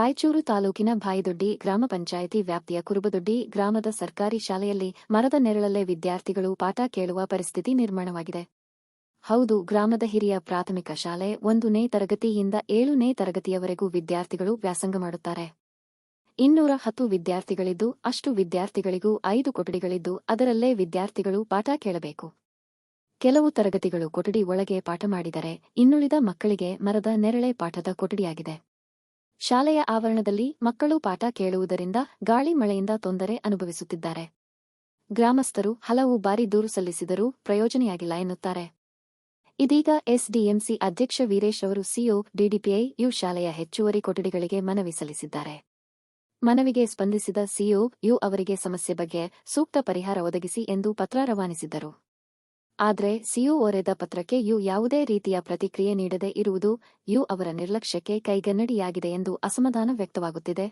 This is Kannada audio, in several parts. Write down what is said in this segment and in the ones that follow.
ರಾಯಚೂರು ತಾಲೂಕಿನ ಭಾಯಿದೊಡ್ಡಿ ಗ್ರಾಮ ಪಂಚಾಯಿತಿ ವ್ಯಾಪ್ತಿಯ ಕುರುಬದೊಡ್ಡಿ ಗ್ರಾಮದ ಸರ್ಕಾರಿ ಶಾಲೆಯಲ್ಲಿ ಮರದ ನೆರಳಲ್ಲೇ ವಿದ್ಯಾರ್ಥಿಗಳು ಪಾಠ ಕೇಳುವ ಪರಿಸ್ಥಿತಿ ನಿರ್ಮಾಣವಾಗಿದೆ. ಹೌದು, ಗ್ರಾಮದ ಹಿರಿಯ ಪ್ರಾಥಮಿಕ ಶಾಲೆ ಒಂದನೇ ತರಗತಿಯಿಂದ ಏಳುನೇ ತರಗತಿಯವರೆಗೂ ವಿದ್ಯಾರ್ಥಿಗಳು ವ್ಯಾಸಂಗ ಮಾಡುತ್ತಾರೆ. ಇನ್ನೂರ ಹತ್ತು ವಿದ್ಯಾರ್ಥಿಗಳಿದ್ದು, ಅಷ್ಟು ವಿದ್ಯಾರ್ಥಿಗಳಿಗೂ ಐದು ಕೊಠಡಿಗಳಿದ್ದು, ಅದರಲ್ಲೇ ವಿದ್ಯಾರ್ಥಿಗಳು ಪಾಠ ಕೇಳಬೇಕು. ಕೆಲವು ತರಗತಿಗಳು ಕೊಠಡಿ ಒಳಗೆ ಪಾಠ ಮಾಡಿದರೆ, ಇನ್ನುಳಿದ ಮಕ್ಕಳಿಗೆ ಮರದ ನೆರಳೆ ಪಾಠದ ಕೊಠಡಿಯಾಗಿದೆ. ಶಾಲೆಯ ಆವರಣದಲ್ಲಿ ಮಕ್ಕಳು ಪಾಠ ಕೇಳುವುದರಿಂದ ಗಾಳಿ ಮಳೆಯಿಂದ ತೊಂದರೆ ಅನುಭವಿಸುತ್ತಿದ್ದಾರೆ. ಗ್ರಾಮಸ್ಥರು ಹಲವು ಬಾರಿ ದೂರು ಸಲ್ಲಿಸಿದರೂ ಪ್ರಯೋಜನೆಯಾಗಿಲ್ಲ ಎನ್ನುತ್ತಾರೆ. ಇದೀಗ ಎಸ್ಡಿಎಂಸಿ ಅಧ್ಯಕ್ಷ ವೀರೇಶ್ ಅವರು ಸಿಒ ಡಿಡಿಪಿಐ ಯು ಶಾಲೆಯ ಹೆಚ್ಚುವರಿ ಕೊಠಡಿಗಳಿಗೆ ಮನವಿ ಸಲ್ಲಿಸಿದ್ದಾರೆ. ಮನವಿಗೆ ಸ್ಪಂದಿಸಿದ ಸಿಒ ಯು ಅವರಿಗೆ ಸಮಸ್ಯೆ ಬಗ್ಗೆ ಸೂಕ್ತ ಪರಿಹಾರ ಒದಗಿಸಿ ಎಂದು ಪತ್ರ ರವಾನಿಸಿದ್ದರು ಆದರೆ ಸಿಯು ಒರೆದ ಪತ್ರಕ್ಕೆ ಯು ಯಾವುದೇ ರೀತಿಯ ಪ್ರತಿಕ್ರಿಯೆ ನೀಡದೆ ಇರುವುದು ಯು ಅವರ ನಿರ್ಲಕ್ಷ್ಯಕ್ಕೆ ಕೈಗನ್ನಡಿಯಾಗಿದೆ ಎಂದು ಅಸಮಾಧಾನ ವ್ಯಕ್ತವಾಗುತ್ತಿದೆ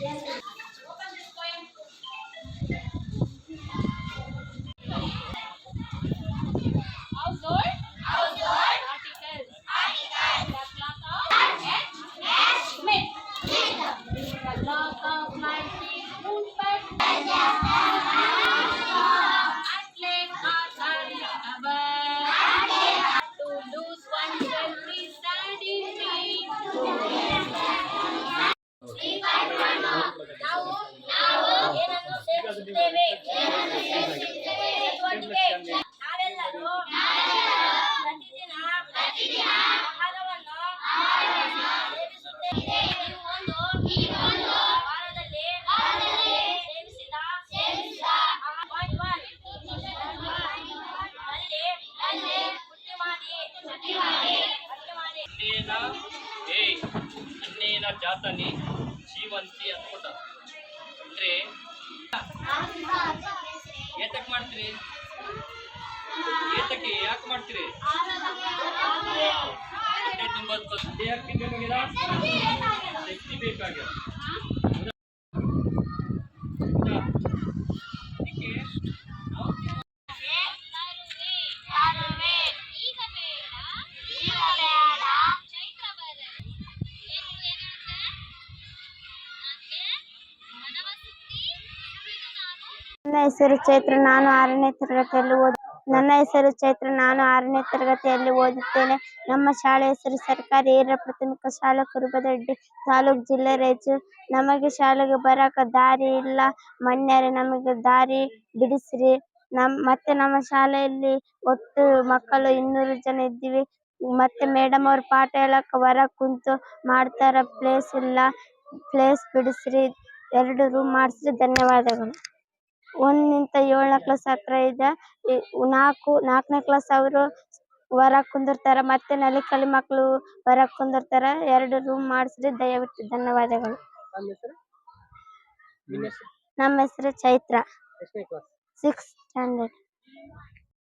Outdoor? ಅನ್ನೇನ ಏಯ್ ಅನ್ನೇನ ಜಾತನಿ ಜೀವಂತಿ ಅನ್ಕೊಂಡ ಅಂದ್ರೆ ಏತಕ್ ಮಾಡ್ತೀರಿ? ಏತಕ್ಕೆ ಯಾಕೆ ಮಾಡ್ತೀರಿ? ಹೊಟ್ಟೆ ತುಂಬದ್ಕೋಸ್ಕರ ದೇಹಕ್ಕೆ ಬೇಕಾಗಿಲ್ಲ ಶಕ್ತಿ ಬೇಕಾಗ್ಯದ ನನ್ನ ಹೆಸರು ಚೈತ್ರ, ನಾನು ಆರನೇ ತರಗತಿಯಲ್ಲಿ ಓದು, ನನ್ನ ಹೆಸರು ಚೈತ್ರ, ನಾನು ಆರನೇ ತರಗತಿಯಲ್ಲಿ ಓದುತ್ತೇನೆ. ನಮ್ಮ ಶಾಲೆ ಹೆಸರು ಸರ್ಕಾರಿ ಹಿರಿಯ ಪ್ರಾಥಮಿಕ ಶಾಲೆ ಕುರುಬದೊಡ್ಡಿ ತಾಲೂಕು ಜಿಲ್ಲೆ ರಾಯಚೂರು. ನಮಗೆ ಶಾಲೆಗೆ ಬರಕ ದಾರಿ ಇಲ್ಲ. ಮಣ್ಯರೆ ನಮಗೆ ದಾರಿ ಬಿಡಿಸ್ರಿ. ನಮ್, ಮತ್ತೆ ನಮ್ಮ ಶಾಲೆಯಲ್ಲಿ ಒಟ್ಟು ಮಕ್ಕಳು ಇನ್ನೂರು ಜನ ಇದ್ದೀವಿ. ಮತ್ತೆ ಮೇಡಮ್ ಅವ್ರು ಪಾಠ ಹೇಳಕ್ ಹೊರಗ್ ಕುಂತು ಮಾಡ್ತಾರ. ಪ್ಲೇಸ್ ಇಲ್ಲ. ಪ್ಲೇಸ್ ಬಿಡಿಸ್ರಿ. ಎರಡು ರೂಮ್ ಮಾಡಿಸ್ರಿ ಧನ್ಯವಾದಗಳು. ಒಂದನಿಂದ ಏಳನೇ ಕ್ಲಾಸ್ ಹತ್ರ ಇದೆ. ನಾಕು ನಾಲ್ಕು ನಾಲ್ಕನೇ ಕ್ಲಾಸ್ ಅವರು ಹೊರಗ್ ಕುಂದಿರ್ತಾರ. ಮತ್ತೆ ನಲಿಕಲಿ ಮಕ್ಕಳು ಹೊರಗ್ ಕುಂದಿರ್ತಾರ. ಎರಡು ರೂಮ್ ಮಾಡಿಸ್ರಿ ದಯವಿಟ್ಟು ಧನ್ಯವಾದಗಳು. ನಮ್ಮ ಹೆಸರು ಚೈತ್ರ. Six standard